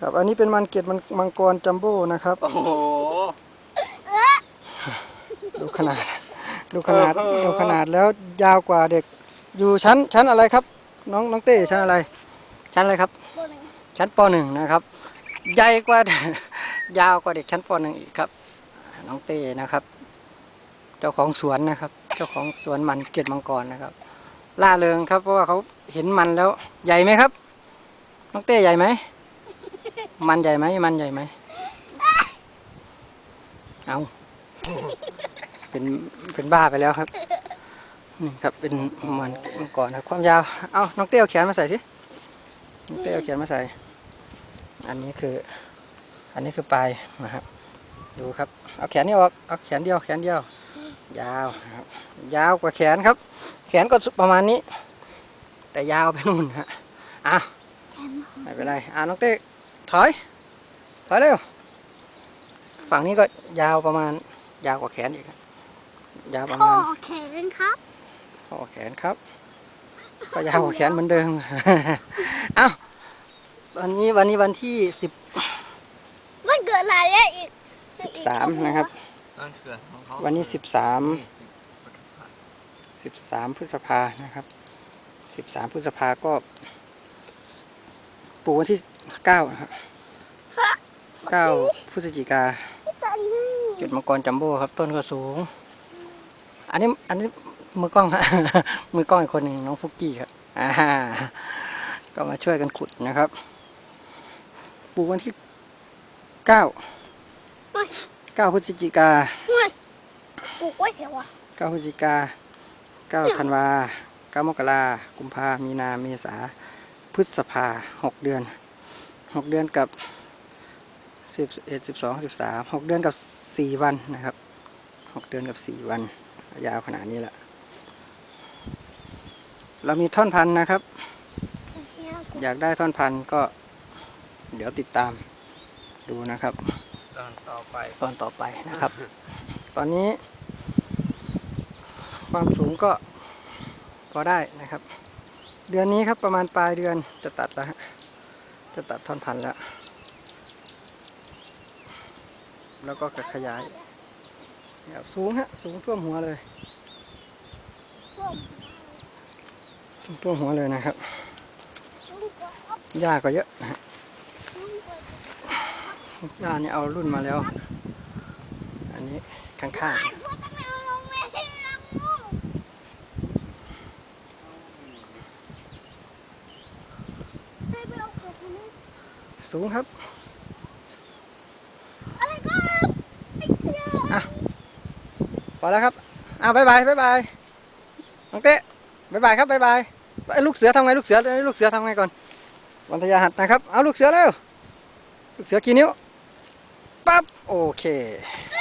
ครับ อันนี้เป็นมันเกล็ดมันมังกรจัมโบ้นะครับ โอ้โหดูขนาด ดูขนาดโอ้โหดูขนาดแล้วยาวกว่าเด็ก อยู่ชั้นชั้นอะไรครับ น้องน้องเต้ชั้นอะไร ชั้นอะไรครับตัวหนึ่งชั้นปหนึ่งนะครับ ใหญ่กว่า ยาวกว่าเด็กชั้นปหนึ่งอีกครับ น้องเต้นะครับ เจ้าของสวนนะครับ เจ้าของสวนมันเกล็ดมังกรนะครับ ล่าเริงครับ เพราะว่าเขาเห็นมันแล้วใหญ่ไหมครับ น้องเต้ใหญ่ไหม มันใหญ่ไหมมันใหญ่ไหมเอาเป็นเป็นบ้าไปแล้วครับนี่ครับเป็นมันมังกรครับความยาวเอาน้องเต้เอาแขนมาใส่สิน้องเต้เอาแขนมาใส่ อันนี้คือ อันนี้คือปลายนะครับ ดูครับเอาแขนนี่ออกเอาแขนเดียวแขนเดียวยาวครับ ยาวกว่าแขนครับ แขนก็ประมาณนี้ แต่ยาวไปนู่นฮะอะไม่เป็นไรอะน้องเต้ ถอย ถอยเร็ว ฝั่งนี้ก็ยาวประมาณ ยาวกว่าแขนอีกครับยาวประพ่อมาณแขนครับข้อแขนครับ ก็ยาวกว่าแขนเหมือนเดิม เอ้า วันนี้วันนี้วันที่สิบมันเกิดอะไรแล้วอีกสิบสามนะครับนั่นคือของเขาวันนี้สิบสามสิบสามพฤษภานะครับสิบสามพฤษภาก็ปลูกวันที่ เก้านะครับเก้าพฤศจิกาตอนนี้จุดมังกรจัมโบ้ครับ ต้นก็สูง อันนี้อันนี้มือกล้องฮะมือกล้องอีกคนหนึ่งน้องฟุกกี้ครับอ่าก็มาช่วยกันขุดนะครับ ปลูกวันที่เก้าเก้าพฤศจิกาปลูกไว้เถอะวะเก้าพฤศจิกาเก้าธันวาเก้ามกรากุมภามีนาเมษาพฤษภาหกเดือน หกเดือนกับสิบเอ็ดสิบสองสิบสามหกเดือนกับสี่วันนะครับหกเดือนกับสี่วัน ยาวขนาดนี้แหละ เรามีท่อนพันธุ์นะครับ อยากได้ท่อนพันธุ์ก็ เดี๋ยวติดตามดูนะครับ ตอนต่อไปตอนต่อไปนะครับ ตอนนี้ ความสูงก็พอได้นะครับ เดือนนี้ครับประมาณปลายเดือนจะตัดแล้วฮะ จะตัดท่อนพันธุ์แล้ว แล้วก็ขยายแบบสูงฮะ สูงท่วมหัวเลย สูงท่วมหัวเลยนะครับหญ้าก็เยอะนะฮะหญ้านี่เอารุ่นมาแล้ว อันนี้ข้างๆ สูงครับพอแล้วครับอ้าวบายบายบายบายน้องเต้บายบายครับบายบายไอ้ลูกเสือทำไงลูกเสือไอ้ลูกเสือทำไงก่อนวันทยาหัดนะครับ เอาลูกเสือเร็วลูกเสือกี่นิ้วปั๊บโอเคเ